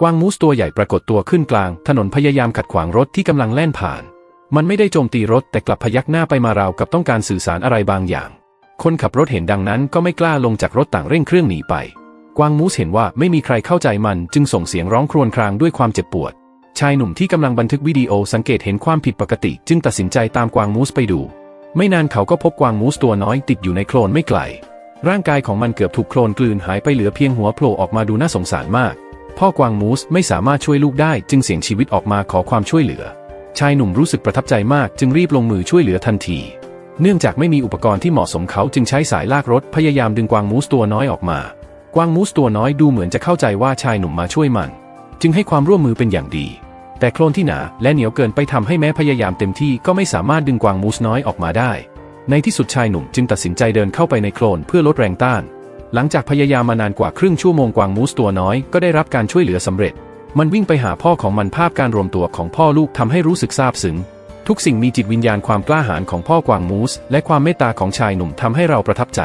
กวางมูสตัวใหญ่ปรากฏตัวขึ้นกลาง ถนนพยายามขัดขวางรถที่กำลังแล่นผ่าน มันไม่ได้โจมตีรถแต่กลับพยักหน้าไปมาราวกับต้องการสื่อสารอะไรบางอย่าง คนขับรถเห็นดังนั้นก็ไม่กล้าลงจากรถต่างเร่งเครื่องหนีไป กวางมูสเห็นว่าไม่มีใครเข้าใจมันจึงส่งเสียงร้องครวญครางด้วยความเจ็บปวด ชายหนุ่มที่กำลังบันทึกวิดีโอสังเกตเห็นความผิดปกติ จึงตัดสินใจตามกวางมูสไปดู ไม่นานเขาก็พบกวางมูสตัวน้อยติดอยู่ในโคลนไม่ไกล ร่างกายของมันเกือบถูกโคลนกลืนหายไปเหลือเพียงหัวโผล่ออกมาดูน่าสงสารมาก พ่อกวางมูสไม่สามารถช่วยลูกได้จึงเสี่ยงชีวิตออกมาขอความช่วยเหลือ ชายหนุ่มรู้สึกประทับใจมากจึงรีบลงมือช่วยเหลือทันที เนื่องจากไม่มีอุปกรณ์ที่เหมาะสมเขาจึงใช้สายลากรถพยายามดึงกวางมูสตัวน้อยออกมา กวางมูสตัวน้อยดูเหมือนจะเข้าใจว่าชายหนุ่มมาช่วยมัน จึงให้ความร่วมมือเป็นอย่างดี แต่โคลนที่หนาและเหนียวเกินไปทำให้แม้พยายามเต็มที่ก็ไม่สามารถดึงกวางมูสน้อยออกมาได้ ในที่สุดชายหนุ่มจึงตัดสินใจเดินเข้าไปในโคลนเพื่อลดแรงต้าน หลังจากพยายามมานานกว่าครึ่งชั่วโมงกวางมูสตัวน้อยก็ได้รับการช่วยเหลือสำเร็จ มันวิ่งไปหาพ่อของมันภาพการรวมตัวของพ่อลูกทำให้รู้สึกซาบซึ้งทุกสิ่งมีจิตวิญญาณความกล้าหาญของพ่อกวางมูส และความเมตตาของชายหนุ่มทำให้เราประทับใจ